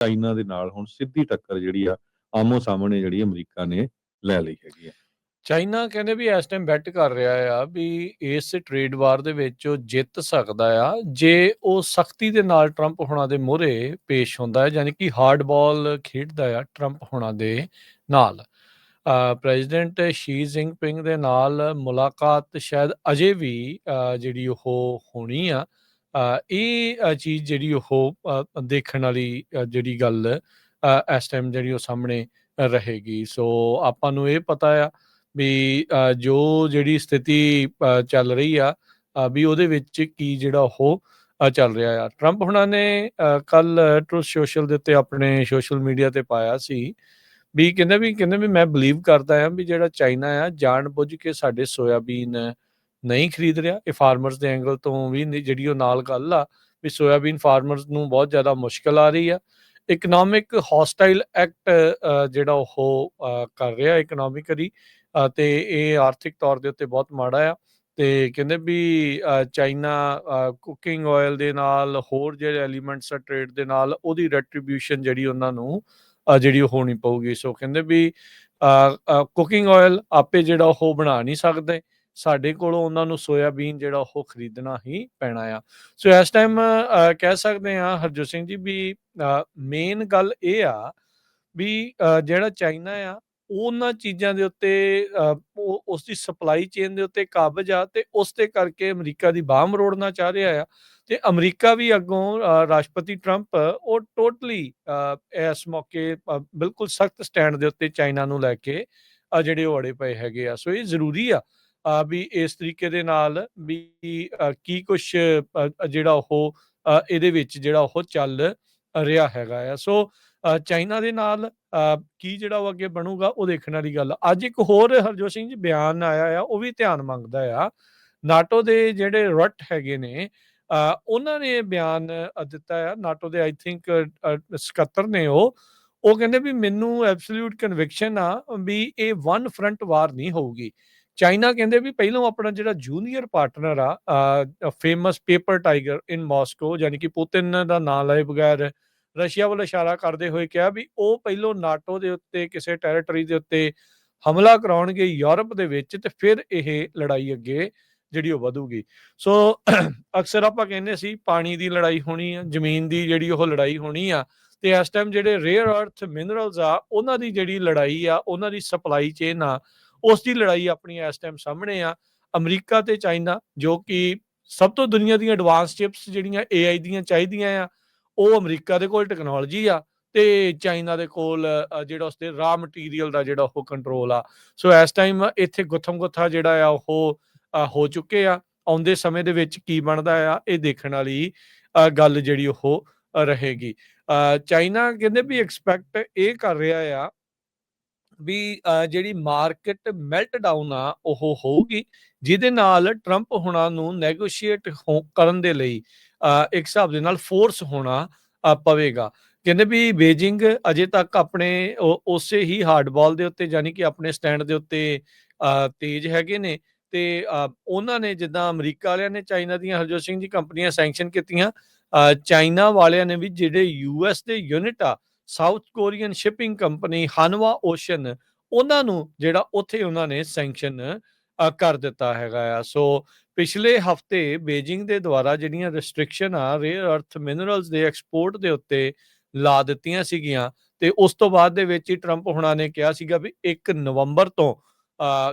China ਦੇ ਨਾਲ ਹੁਣ ਸਿੱਧੀ ਟੱਕਰ ਜਿਹੜੀ ਆ, ਆਮੋ ਸਾਹਮਣੇ ਜਿਹੜੀ ਅਮਰੀਕਾ ਨੇ ਲੈ ਲਈ ਹੈਗੀ ਆ। ਚਾਈਨਾ ਕਹਿੰਦੇ ਵੀ ਇਸ ਟਾਈਮ ਬੈਟ ਕਰ ਰਿਹਾ ਆ ਵੀ ਇਸ ਟ੍ਰੇਡ ਵਾਰ ਦੇ ਵਿੱਚ ਉਹ ਜਿੱਤ ਸਕਦਾ ਆ, ਜੇ ਉਹ ਸਖਤੀ ਦੇ ਨਾਲ ਟਰੰਪ ਹੋਣਾ ਦੇ ਮੋਹਰੇ ਪੇਸ਼ ਹੁੰਦਾ ਹੈ ਯਾਨੀ ਕਿ ਹਾਰਡ ਬਾਲ ਖੇਡਦਾ ਆ ਟਰੰਪ ਹੋਣਾ ਦੇ ਨਾਲ। ਪ੍ਰੈਜ਼ੀਡੈਂਟ ਸ਼ੀ ਜਿੰਗਪਿੰਗ ਦੇ ਨਾਲ ਮੁਲਾਕਾਤ ਸ਼ਾਇਦ ਅਜੇ ਵੀ ਜਿਹੜੀ ਉਹ ਹੋਣੀ ਆ ਇਹ ਚੀਜ਼ ਜਿਹੜੀ ਉਹ ਦੇਖਣ ਵਾਲੀ ਜਿਹੜੀ ਗੱਲ ਇਸ ਟਾਈਮ ਜਿਹੜੀ ਉਹ ਸਾਹਮਣੇ ਰਹੇਗੀ। ਸੋ ਆਪਾਂ ਨੂੰ ਇਹ ਪਤਾ ਆ ਵੀ ਜੋ ਜਿਹੜੀ ਸਥਿਤੀ ਚੱਲ ਰਹੀ ਆ ਵੀ ਉਹਦੇ ਵਿੱਚ ਕੀ ਜਿਹੜਾ ਉਹ ਚੱਲ ਰਿਹਾ ਆ। ਟਰੰਪ ਹੁਣਾਂ ਨੇ ਕੱਲ ਟਰੂਥ ਸੋਸ਼ਲ ਦੇ ਉੱਤੇ ਆਪਣੇ ਸੋਸ਼ਲ ਮੀਡੀਆ ਤੇ ਪਾਇਆ ਸੀ ਵੀ ਕਹਿੰਦੇ ਵੀ ਕਹਿੰਦੇ ਵੀ ਮੈਂ ਬਲੀਵ ਕਰਦਾ ਆ ਵੀ ਜਿਹੜਾ ਚਾਈਨਾ ਆ ਜਾਣ ਬੁੱਝ ਕੇ ਸਾਡੇ ਸੋਇਆਬੀਨ ਨਹੀਂ ਖਰੀਦ ਰਿਹਾ ਇਹ ਫਾਰਮਰਸ ਦੇ ਐਂਗਲ ਤੋਂ ਵੀ ਜਿਹੜੀ ਉਹ ਨਾਲ ਗੱਲ ਆ ਵੀ ਸੋਇਆਬੀਨ ਫਾਰਮਰਸ ਨੂੰ ਬਹੁਤ ਜ਼ਿਆਦਾ ਮੁਸ਼ਕਲ ਆ ਰਹੀ ਆ। ਇਕਨੋਮਿਕ ਹੌਸਟਾਈਲ ਐਕਟ ਜਿਹੜਾ ਉਹ ਕਰ ਰਿਹਾ ਇਕਨੋਮਿਕਲੀ ਅ, ਤੇ ਇਹ ਆਰਥਿਕ ਤੌਰ ਦੇ ਉੱਤੇ ਬਹੁਤ ਮਾੜਾ ਆ ਤੇ ਕਹਿੰਦੇ ਵੀ ਚਾਈਨਾ ਕੁਕਿੰਗ ਆਇਲ ਦੇ ਨਾਲ ਹੋਰ ਜਿਹੜੇ ਐਲੀਮੈਂਟਸ ਆ ਟ੍ਰੇਡ ਦੇ ਨਾਲ ਉਹਦੀ ਰੈਟ੍ਰੀਬਿਊਸ਼ਨ ਜਿਹੜੀ ਉਹਨਾਂ ਨੂੰ ਜਿਹੜੀ ਉਹ ਹੋਣੀ ਪਊਗੀ। ਸੋ ਕਹਿੰਦੇ ਵੀ ਕੁਕਿੰਗ ਆਇਲ ਆਪੇ ਜਿਹੜਾ ਉਹ ਬਣਾ ਨਹੀਂ ਸਕਦੇ। ਸਾਡੇ ਕੋਲੋਂ ਉਹਨਾਂ ਨੂੰ ਸੋਇਆਬੀਨ ਜਿਹੜਾ ਉਹ ਖਰੀਦਣਾ ਹੀ ਪੈਣਾ ਆ। ਸੋ ਇਸ ਟਾਈਮ ਕਹਿ ਸਕਦੇ ਆ ਹਰਜੋਤ ਸਿੰਘ ਜੀ ਵੀ ਮੇਨ ਗੱਲ ਇਹ ਆ ਵੀ ਜਿਹੜਾ ਚਾਈਨਾ ਆ ਉਹਨਾਂ ਚੀਜ਼ਾਂ ਦੇ ਉੱਤੇ ਉਸ ਦੀ ਸਪਲਾਈ ਚੇਨ ਦੇ ਉੱਤੇ ਕਾਬਜ ਆ ਤੇ ਉਸ ਤੇ ਕਰਕੇ ਅਮਰੀਕਾ ਦੀ ਬਾਹ ਮਰੋੜਨਾ ਚਾਹ ਰਿਹਾ ਆ। ਤੇ ਅਮਰੀਕਾ ਵੀ ਅੱਗੋਂ ਅ, ਰਾਸ਼ਟਰਪਤੀ ਟਰੰਪ ਉਹ ਟੋਟਲੀ ਇਸ ਮੌਕੇ ਬਿਲਕੁਲ ਸਖਤ ਸਟੈਂਡ ਦੇ ਉੱਤੇ ਚਾਈਨਾ ਨੂੰ ਲੈ ਕੇ ਅ, ਜਿਹੜੇ ਉਹ ਅੜੇ ਪਏ ਹੈਗੇ ਆ। ਸੋ ਇਹ ਜ਼ਰੂਰੀ ਆ ਵੀ ਇਸ ਤਰੀਕੇ ਦੇ ਨਾਲ ਵੀ ਕੀ ਕੁਝ ਜਿਹੜਾ ਉਹ ਇਹਦੇ ਵਿੱਚ ਜਿਹੜਾ ਉਹ ਚੱਲ ਰਿਹਾ ਹੈਗਾ ਆ। ਸੋ ਚਾਈਨਾ ਦੇ ਨਾਲ ਕੀ ਜਿਹੜਾ ਉਹ ਅੱਗੇ ਬਣੂਗਾ, ਉਹ ਦੇਖਣ ਵਾਲੀ ਗੱਲ ਅੱਜ ਇੱਕ ਹੋਰ ਹਰਜੋਤ ਸਿੰਘ ਜੀ ਬਿਆਨ ਆਇਆ ਆ, ਉਹ ਵੀ ਧਿਆਨ ਮੰਗਦਾ ਆ। ਨਾਟੋ ਦੇ ਜਿਹੜੇ ਰੱਟ ਹੈਗੇ ਨੇ ਉਹਨਾਂ ਨੇ ਇਹ ਬਿਆਨ ਦਿੱਤਾ ਆ। ਨਾਟੋ ਦੇ ਆਈ ਥਿੰਕ ਸਕੱਤਰ ਨੇ ਉਹ। ਉਹ ਕਹਿੰਦੇ ਵੀ ਮੈਨੂੰ ਐਬਸੋਲੂਟ ਕਨਵਿਕਸ਼ਨ ਆ ਵੀ ਇਹ ਵਨ ਫਰੰਟ ਵਾਰ ਨਹੀਂ ਹੋਊਗੀ। ਚਾਈਨਾ ਕਹਿੰਦੇ ਵੀ ਪਹਿਲਾਂ ਆਪਣਾ ਜਿਹੜਾ ਜੂਨੀਅਰ ਪਾਰਟਨਰ ਆ famous paper tiger in Moscow ਯਾਨੀ ਕਿ ਪੁਤਿਨ ਦਾ ਨਾਂ ਲਏ ਬਗੈਰ ਰਸ਼ੀਆ ਵੱਲ ਇਸ਼ਾਰਾ ਕਰਦੇ ਹੋਏ ਕਿਹਾ ਵੀ ਉਹ ਪਹਿਲੋਂ ਨਾਟੋ ਦੇ ਉੱਤੇ, ਕਿਸੇ ਟੈਰੀਟਰੀ ਦੇ ਉੱਤੇ ਹਮਲਾ ਕਰਾਉਣਗੇ ਯੂਰਪ ਦੇ ਵਿੱਚ ਤੇ ਫਿਰ ਇਹ ਲੜਾਈ ਅੱਗੇ ਜਿਹੜੀ ਉਹ ਵਧੂਗੀ। ਸੋ ਅਕਸਰ ਆਪਾਂ ਕਹਿੰਦੇ ਸੀ ਪਾਣੀ ਦੀ ਲੜਾਈ ਹੋਣੀ ਆ, ਜ਼ਮੀਨ ਦੀ ਜਿਹੜੀ ਉਹ ਲੜਾਈ ਹੋਣੀ ਆ ਤੇ ਇਸ ਟਾਈਮ ਜਿਹੜੇ ਰੇਅਰ ਅਰਥ ਮਿਨਰਲਸ ਆ, ਉਹਨਾਂ ਦੀ ਜਿਹੜੀ ਲੜਾਈ ਆ, ਉਹਨਾਂ ਦੀ ਸਪਲਾਈ ਚੇਨ ਆ ਉਸ ਦੀ ਲੜਾਈ ਆਪਣੀ ਇਸ ਟਾਈਮ ਸਾਹਮਣੇ ਆ। ਅਮਰੀਕਾ ਤੇ ਚਾਈਨਾ, ਜੋ ਕਿ ਸਭ ਤੋਂ ਦੁਨੀਆ ਦੀਆਂ ਐਡਵਾਂਸ ਚਿਪਸ ਜਿਹੜੀਆਂ AI ਦੀਆਂ ਚਾਹੀਦੀਆਂ ਆ, ਉਹ ਅਮਰੀਕਾ ਦੇ ਕੋਲ ਟੈਕਨੋਲੋਜੀ ਆ ਤੇ ਚਾਈਨਾ ਦੇ ਕੋਲ ਜਿਹੜਾ ਉਸਦੇ ਤੇ ਰਾ ਮਟੀਰੀਅਲ ਦਾ ਜਿਹੜਾ ਉਹ ਕੰਟਰੋਲ ਆ। ਸੋ ਇਸ ਟਾਈਮ ਇੱਥੇ ਗੁੱਥਮ ਗੁੱਥਾ ਜਿਹੜਾ ਆ ਉਹ ਹੋ ਚੁੱਕੇ ਆ। ਆਉਂਦੇ ਸਮੇਂ ਦੇ ਵਿੱਚ ਕੀ ਬਣਦਾ ਆ, ਇਹ ਦੇਖਣ ਵਾਲੀ ਗੱਲ ਜਿਹੜੀ ਉਹ ਰਹੇਗੀ। ਚਾਈਨਾ ਕਹਿੰਦੇ ਵੀ ਐਕਸਪੈਕਟ ਇਹ ਕਰ ਰਿਹਾ ਆ ਵੀ ਜਿਹੜੀ ਮਾਰਕੀਟ ਮੈਲਟ ਡਾਊਨ ਆ, ਉਹ ਹੋਊਗੀ, ਜਿਹਦੇ ਨਾਲ ਟਰੰਪ ਹੁਣਾਂ ਨੂੰ ਨੈਗੋਸ਼ੀਏਟ ਕਰਨ ਦੇ ਲਈ ਇੱਕ ਹਿਸਾਬ ਦੇ ਨਾਲ ਫੋਰਸ ਹੋਣਾ ਪਵੇਗਾ। ਕਹਿੰਦੇ ਵੀ ਬੀਜਿੰਗ ਅਜੇ ਤੱਕ ਆਪਣੇ ਉਸੇ ਹੀ ਹਾਰਡਬਾਲ ਦੇ ਉੱਤੇ, ਯਾਨੀ ਕਿ ਆਪਣੇ ਸਟੈਂਡ ਦੇ ਉੱਤੇ ਤੇਜ਼ ਹੈਗੇ ਨੇ ਤੇ ਉਹਨਾਂ ਨੇ ਜਿੱਦਾਂ ਅਮਰੀਕਾ ਵਾਲਿਆਂ ਨੇ ਚਾਈਨਾ ਦੀਆਂ, ਹਰਜੋਤ ਸਿੰਘ ਜੀ ਕੰਪਨੀਆਂ ਸੈਂਕਸ਼ਨ ਕੀਤੀਆਂ ਚਾਈਨਾ ਵਾਲਿਆਂ ਨੇ ਵੀ ਜਿਹੜੇ ਯੂਐਸ ਦੇ ਯੂਨਿਟ ਆ South Korean shipping company Hanwha Ocean ਉਹਨਾਂ ਨੂੰ ਜਿਹੜਾ ਉੱਥੇ ਉਹਨਾਂ ਨੇ ਸੈਂਕਸ਼ਨ ਕਰ ਦਿੱਤਾ ਹੈਗਾ ਆ। ਸੋ ਪਿਛਲੇ ਹਫ਼ਤੇ ਬੀਜਿੰਗ ਦੇ ਦੁਆਰਾ ਜਿਹੜੀਆਂ ਰੈਸਟ੍ਰਿਕਸ਼ਨ ਆ ਰੇਅਰ ਅਰਥ ਮਿਨਰਲਸ ਦੇ ਐਕਸਪੋਰਟ ਦੇ ਉੱਤੇ ਲਾ ਦਿੱਤੀਆਂ ਸੀਗੀਆਂ ਤੇ ਉਸ ਤੋਂ ਬਾਅਦ ਦੇ ਵਿੱਚ ਹੀ ਟਰੰਪ ਹੁਣਾਂ ਨੇ ਕਿਹਾ ਸੀਗਾ ਵੀ 1 ਨਵੰਬਰ ਤੋਂ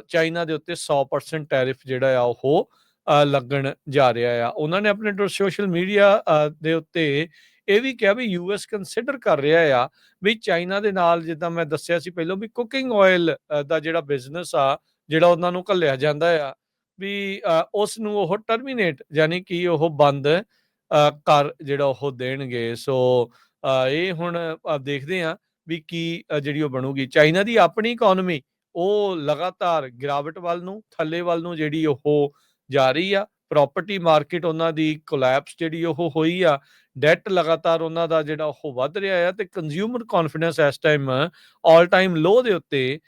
ਚਾਈਨਾ ਦੇ ਉੱਤੇ 100% ਟੈਰਿਫ ਜਿਹੜਾ ਆ ਉਹ ਲੱਗਣ ਜਾ ਰਿਹਾ ਆ। ਉਹਨਾਂ ਨੇ ਆਪਣੇ ਸੋਸ਼ਲ ਮੀਡੀਆ ਦੇ ਉੱਤੇ ਇਹ ਵੀ ਕਿਹਾ ਵੀ ਯੂਐਸ ਕੰਸੀਡਰ ਕਰ ਰਿਹਾ ਆ ਵੀ ਚਾਈਨਾ ਦੇ ਨਾਲ ਜਿੱਦਾਂ ਮੈਂ ਦੱਸਿਆ ਸੀ ਪਹਿਲਾਂ ਵੀ ਕੁਕਿੰਗ ਆਇਲ ਦਾ ਜਿਹੜਾ ਬਿਜ਼ਨਸ ਆ ਜਿਹੜਾ ਉਹਨਾਂ ਨੂੰ ਘੱਲਿਆ ਜਾਂਦਾ ਆ ਵੀ ਅ, ਉਸ ਨੂੰ ਉਹ ਟਰਮੀਨੇਟ ਯਾਨੀ ਕਿ ਉਹ ਬੰਦ ਕਰ ਜਿਹੜਾ ਉਹ ਦੇਣਗੇ। ਸੋ ਇਹ ਹੁਣ ਦੇਖਦੇ ਆ ਵੀ ਕੀ ਜਿਹੜੀ ਉਹ ਬਣੂਗੀ। ਚਾਈਨਾ ਦੀ ਆਪਣੀ ਇਕਨੋਮੀ ਉਹ ਲਗਾਤਾਰ ਗਿਰਾਵਟ ਵੱਲ ਨੂੰ ਥੱਲੇ ਵੱਲ ਨੂੰ ਜਿਹੜੀ ਉਹ ਜਾ ਰਹੀ ਆ ਪ੍ਰਾਪਰਟੀ ਮਾਰਕੀਟ ਉਹਨਾਂ ਦੀ ਕੋਲੈਪਸ ਜਿਹੜੀ ਉਹ ਹੋਈ ਆ ਡੈਟ ਲਗਾਤਾਰ ਉਹਨਾਂ ਦਾ ਜਿਹੜਾ ਉਹ ਵੱਧ ਰਿਹਾ ਆ ਤੇ ਕੰਜ਼ਿਊਮਰ ਕੌਨਫੀਡੈਂਸ ਇਸ ਟਾਈਮ ਆਲ ਟਾਈਮ ਲੋ ਦੇ ਉੱਤੇ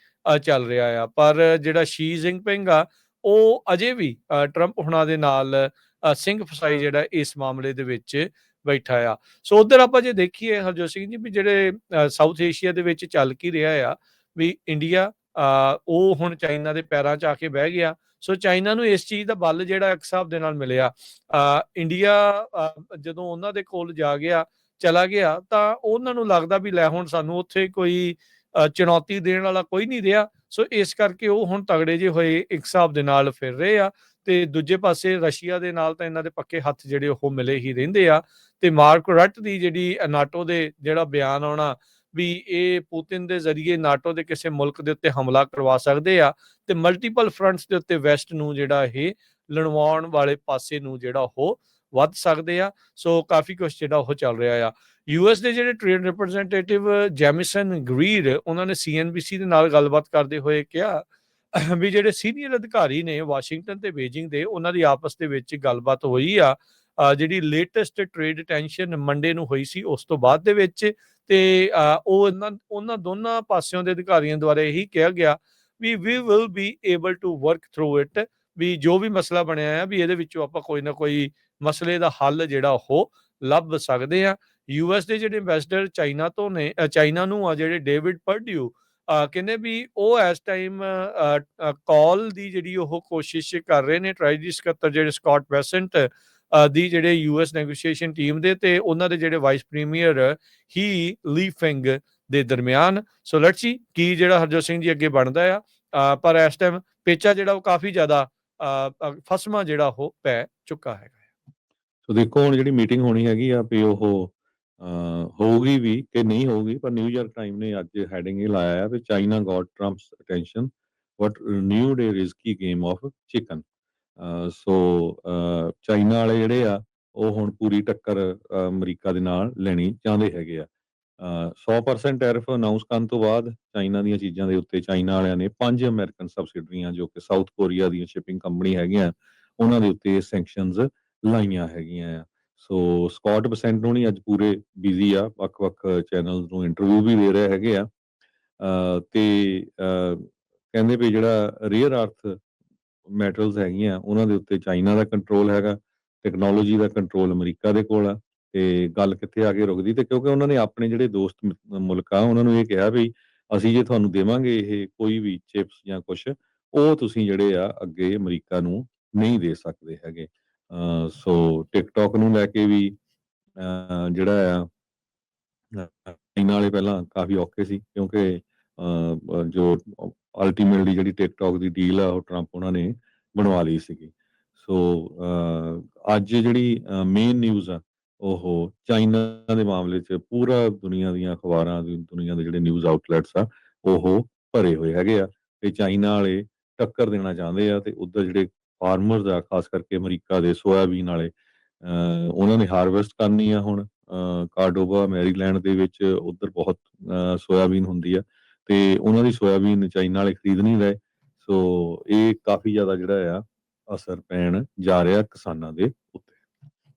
ਚੱਲ ਰਿਹਾ ਆ। ਪਰ ਜਿਹੜਾ ਸ਼ੀ ਜਿੰਗਪਿੰਗ ਆ ਉਹ ਅਜੇ ਵੀ ਟਰੰਪ ਹੁਣਾਂ ਦੇ ਨਾਲ ਸਿੰਘ ਫਸਾਈ ਜਿਹੜਾ ਇਸ ਮਾਮਲੇ ਦੇ ਵਿੱਚ ਬੈਠਾ ਆ। ਸੋ ਉਧਰ ਆਪਾਂ ਜੇ ਦੇਖੀਏ ਹਰਜੋਤ ਸਿੰਘ ਜੀ ਵੀ ਜਿਹੜੇ ਸਾਊਥ ਏਸ਼ੀਆ ਦੇ ਵਿੱਚ ਚੱਲ ਕੀ ਰਿਹਾ ਆ ਵੀ ਇੰਡੀਆ ਉਹ ਹੁਣ ਚਾਈਨਾ ਦੇ ਪੈਰਾਂ 'ਚ ਆ ਕੇ ਬਹਿ ਗਿਆ। ਸੋ ਚਾਈਨਾ ਨੂੰ ਇਸ ਚੀਜ਼ ਦਾ ਬਲ ਜਿਹੜਾ ਇੱਕ ਹਿਸਾਬ ਦੇ ਨਾਲ ਮਿਲਿਆ। ਇੰਡੀਆ ਜਦੋਂ ਉਹਨਾਂ ਦੇ ਕੋਲ ਜਾ ਗਿਆ, ਚਲਾ ਗਿਆ, ਤਾਂ ਉਹਨਾਂ ਨੂੰ ਲੱਗਦਾ ਵੀ ਲੈ ਹੁਣ ਸਾਨੂੰ ਉੱਥੇ ਕੋਈ ਚੁਣੌਤੀ ਦੇਣ ਵਾਲਾ ਕੋਈ ਨਹੀਂ ਰਿਹਾ। ਸੋ ਇਸ ਕਰਕੇ ਉਹ ਹੁਣ ਤਗੜੇ ਜੇ ਹੋਏ ਇੱਕ ਹਿਸਾਬ ਦੇ ਨਾਲ ਫਿਰ ਰਹੇ ਆ। ਤੇ ਦੂਜੇ ਪਾਸੇ ਰਸ਼ੀਆ ਦੇ ਨਾਲ ਤਾਂ ਇਹਨਾਂ ਦੇ ਪੱਕੇ ਹੱਥ ਜਿਹੜੇ ਉਹ ਮਿਲੇ ਹੀ ਰਹਿੰਦੇ ਆ। ਤੇ ਮਾਰਕ ਰੱਟ ਦੀ ਜਿਹੜੀ ਨਾਟੋ ਦੇ ਜਿਹੜਾ ਬਿਆਨ ਆਉਣਾ ਵੀ ਇਹ ਪੁਤਿਨ ਦੇ ਜ਼ਰੀਏ ਨਾਟੋ ਦੇ ਕਿਸੇ ਮੁਲਕ ਦੇ ਉੱਤੇ ਹਮਲਾ ਕਰਵਾ ਸਕਦੇ ਆ ਤੇ ਮਲਟੀਪਲ ਫਰੰਟਸ ਦੇ ਉੱਤੇ ਵੈਸਟ ਨੂੰ ਜਿਹੜਾ ਇਹ ਲਣਵਾਉਣ ਵਾਲੇ ਪਾਸੇ ਨੂੰ ਜਿਹੜਾ ਉਹ ਵੱਧ ਸਕਦੇ ਆ। ਸੋ ਕਾਫੀ ਕੁਝ ਜਿਹੜਾ ਉਹ ਚੱਲ ਰਿਹਾ ਆ। ਯੂਐਸ ਦੇ ਜਿਹੜੇ ਟ੍ਰੇਡ ਰਿਪਰੈਜ਼ੈਂਟੇਟਿਵ ਜੈਮਿਸਨ ਗਰੀਰ ਉਹਨਾਂ ਨੇ ਸੀਐਨਬੀਸੀ ਦੇ ਨਾਲ ਗੱਲਬਾਤ ਕਰਦੇ ਹੋਏ ਕਿਹਾ ਵੀ ਜਿਹੜੇ ਸੀਨੀਅਰ ਅਧਿਕਾਰੀ ਨੇ ਵਾਸ਼ਿੰਗਟਨ ਤੇ ਬੀਜਿੰਗ ਦੇ, ਉਹਨਾਂ ਦੀ ਆਪਸ ਦੇ ਵਿੱਚ ਗੱਲਬਾਤ ਹੋਈ ਆ। ਜਿਹੜੀ ਲੇਟੈਸਟ ਟ੍ਰੇਡ ਟੈਨਸ਼ਨ ਮੰਡੇ ਨੂੰ ਹੋਈ ਸੀ, ਉਸ ਤੋਂ ਬਾਅਦ ਦੇ ਵਿੱਚ ਤੇ ਉਹ ਇਹਨਾਂ ਉਹਨਾਂ ਦੋਨਾਂ ਪਾਸਿਆਂ ਦੇ ਅਧਿਕਾਰੀਆਂ ਦੁਆਰਾ ਇਹੀ ਕਿਹਾ ਗਿਆ ਵੀ we will be able to work through it ਵੀ ਜੋ ਵੀ ਮਸਲਾ ਬਣਿਆ ਹੈ ਵੀ ਇਹਦੇ ਵਿੱਚੋਂ ਆਪਾਂ ਕੋਈ ਨਾ ਕੋਈ ਮਸਲੇ ਦਾ ਹੱਲ ਜਿਹੜਾ ਉਹ ਲੱਭ ਸਕਦੇ ਆ ਯੂਐਸ ਦੇ ਜਿਹੜੇ ਐਮਬੈਸਡਰ ਚਾਈਨਾ ਤੋਂ ਨੇ ਚਾਈਨਾ ਨੂੰ ਆ ਜਿਹੜੇ ਡੇਵਿਡ ਪਰਡਿਊ ਅ, ਕਹਿੰਦੇ ਵੀ ਉਹ ਇਸ ਟਾਈਮ ਕਾਲ ਦੀ ਜਿਹੜੀ ਉਹ ਕੋਸ਼ਿਸ਼ ਕਰ ਰਹੇ ਨੇ ਟ੍ਰੈਜਡੀ ਸਕੱਤਰ ਜਿਹੜੇ ਸਕਾਟ ਬੈਸੈਂਟ ਦੀ ਜਿਹੜੇ ਯੂਐਸ ਨੈਗੋਸ਼ੀਏਸ਼ਨ ਟੀਮ ਦੇ ਤੇ ਉਹਨਾਂ ਦੇ ਜਿਹੜੇ ਵਾਈਸ ਪ੍ਰੀਮੀਅਰ ਹੀ ਲੀਫਿੰਗ ਦੇ ਦਰਮਿਆਨ। ਸੋ ਲੈਟਸ ਸੀ ਕੀ ਜਿਹੜਾ ਹਰਜੋਤ ਸਿੰਘ ਜੀ ਅੱਗੇ ਬਣਦਾ ਆ। ਪਰ ਇਸ ਟਾਈਮ ਪੇਚਾ ਜਿਹੜਾ ਉਹ ਕਾਫੀ ਜ਼ਿਆਦਾ ਫਸਮਾ ਜਿਹੜਾ ਉਹ ਪੈ ਚੁੱਕਾ ਹੈਗਾ ਸੋ ਦੇਖੋ, ਹੁਣ ਜਿਹੜੀ ਮੀਟਿੰਗ ਹੋਣੀ ਹੈਗੀ ਆ ਵੀ ਉਹ ਹੋਊਗੀ ਵੀ ਕਿ ਨਹੀਂ ਹੋਊਗੀ, ਪਰ ਨਿਊਯਾਰਕ ਟਾਈਮ ਨੇ ਅੱਜ ਹੈਡਿੰਗ ਇਹ ਲਾਇਆ ਹੈ ਵੀ China got Trump's attention but renewed a risky game of chicken so China ਵਾਲੇ ਜਿਹੜੇ ਆ ਉਹ ਹੁਣ ਪੂਰੀ ਟੱਕਰ ਅਮਰੀਕਾ ਦੇ ਨਾਲ ਲੈਣੀ ਚਾਹੁੰਦੇ ਹੈਗੇ ਆ। ਅ, 100% ਟੈਰਿਫ ਅਨਾਉਂਸ ਕਰਨ ਤੋਂ ਬਾਅਦ ਚਾਈਨਾ ਦੀਆਂ ਚੀਜ਼ਾਂ ਦੇ ਉੱਤੇ ਚਾਈਨਾ ਵਾਲਿਆਂ ਨੇ ਪੰਜ ਅਮਰੀਕਨ ਸਬਸਿਡਰੀਆਂ ਜੋ ਕਿ ਸਾਊਥ ਕੋਰੀਆ ਦੀਆਂ ਸ਼ਿਪਿੰਗ ਕੰਪਨੀ ਹੈਗੀਆਂ ਉਹਨਾਂ ਦੇ ਉੱਤੇ ਸੈਂਕਸ਼ਨਸ ਲਾਈਆਂ ਹੈਗੀਆਂ ਆ। ਸੋ ਸਕਾਟ ਬਸੈਂਟ ਨੂੰ ਨਹੀਂ ਅੱਜ ਪੂਰੇ ਬਿਜ਼ੀ ਆ ਵੱਖ-ਵੱਖ ਚੈਨਲਸ ਨੂੰ ਇੰਟਰਵਿਊ ਵੀ ਦੇ ਰਹੇ ਹੈਗੇ ਆ। ਅ, ਤੇ ਕਹਿੰਦੇ ਵੀ ਜਿਹੜਾ ਰੀਅਰ ਅਰਥ ਮੈਟਰਲਸ ਹੈਗੀਆਂ ਉਹਨਾਂ ਦੇ ਉੱਤੇ ਚਾਈਨਾ ਦਾ ਕੰਟਰੋਲ ਹੈਗਾ ਟੈਕਨੋਲੋਜੀ ਦਾ ਕੰਟਰੋਲ ਅਮਰੀਕਾ ਦੇ ਕੋਲ ਆ ਤੇ ਗੱਲ ਕਿੱਥੇ ਆ ਕੇ ਰੁਕਦੀ ਤੇ ਕਿਉਂਕਿ ਉਹਨਾਂ ਨੇ ਆਪਣੇ ਜਿਹੜੇ ਦੋਸਤ ਮੁਲਕ ਆ ਉਹਨਾਂ ਨੂੰ ਇਹ ਕਿਹਾ ਵੀ ਅਸੀਂ ਜੇ ਤੁਹਾਨੂੰ ਦੇਵਾਂਗੇ ਇਹ ਕੋਈ ਵੀ ਚਿਪਸ ਜਾਂ ਕੁਝ ਉਹ ਤੁਸੀਂ ਜਿਹੜੇ ਆ ਅੱਗੇ ਅਮਰੀਕਾ ਨੂੰ ਨਹੀਂ ਦੇ ਸਕਦੇ ਹੈਗੇ। ਅ, ਸੋ ਟਿਕਟੌਕ ਨੂੰ ਲੈ ਕੇ ਵੀ ਅ, ਜਿਹੜਾ ਆ ਅ, ਚਾਈਨਾ ਵਾਲੇ ਪਹਿਲਾਂ ਕਾਫੀ ਔਖੇ ਸੀ ਕਿਉਂਕਿ ਜੋ ਅਲਟੀਮੇਟਲੀ ਜਿਹੜੀ ਟਿਕਟੌਕ ਦੀ ਡੀਲ ਆ ਉਹ ਟਰੰਪ ਉਹਨਾਂ ਨੇ ਬਣਵਾ ਲਈ ਸੀਗੀ। ਸੋ ਅੱਜ ਜਿਹੜੀ ਮੇਨ ਨਿਊਜ਼ ਆ ਉਹ ਚਾਈਨਾ ਦੇ ਮਾਮਲੇ 'ਚ ਪੂਰਾ ਦੁਨੀਆ ਦੀਆਂ ਅਖਬਾਰਾਂ ਦੀ ਦੁਨੀਆ ਦੇ ਜਿਹੜੇ ਨਿਊਜ਼ ਆਊਟਲੈਟਸ ਆ ਉਹ ਭਰੇ ਹੋਏ ਹੈਗੇ ਆ। ਤੇ ਚਾਈਨਾ ਵਾਲੇ ਟੱਕਰ ਦੇਣਾ ਚਾਹੁੰਦੇ ਆ ਤੇ ਉਧਰ ਜਿਹੜੇ ਫਾਰਮਰਸ ਆ ਖਾਸ ਕਰਕੇ ਅਮਰੀਕਾ ਦੇ ਸੋਇਆਬੀਨ ਵਾਲੇ ਅ, ਉਹਨਾਂ ਨੇ ਹਾਰਵੈਸਟ ਕਰਨੀ ਆ ਹੁਣ। ਅ, ਕਾਰਡੋਵਾ ਮੈਰੀਲੈਂਡ ਦੇ ਵਿੱਚ ਉਧਰ ਬਹੁਤ ਸੋਇਆਬੀਨ ਹੁੰਦੀ ਆ। ਤੇ ਉਹਨਾਂ ਦੀ ਸੋਇਆਬੀਨ ਚਾਈਨਾ ਵਾਲੇ ਖਰੀਦ ਨਹੀਂ ਰਹੇ। ਸੋ ਇਹ ਕਾਫੀ ਜ਼ਿਆਦਾ ਜਿਹੜਾ ਆ ਅਸਰ ਪੈਣ ਜਾ ਰਿਹਾ ਕਿਸਾਨਾਂ ਦੇ ਉੱਤੇ।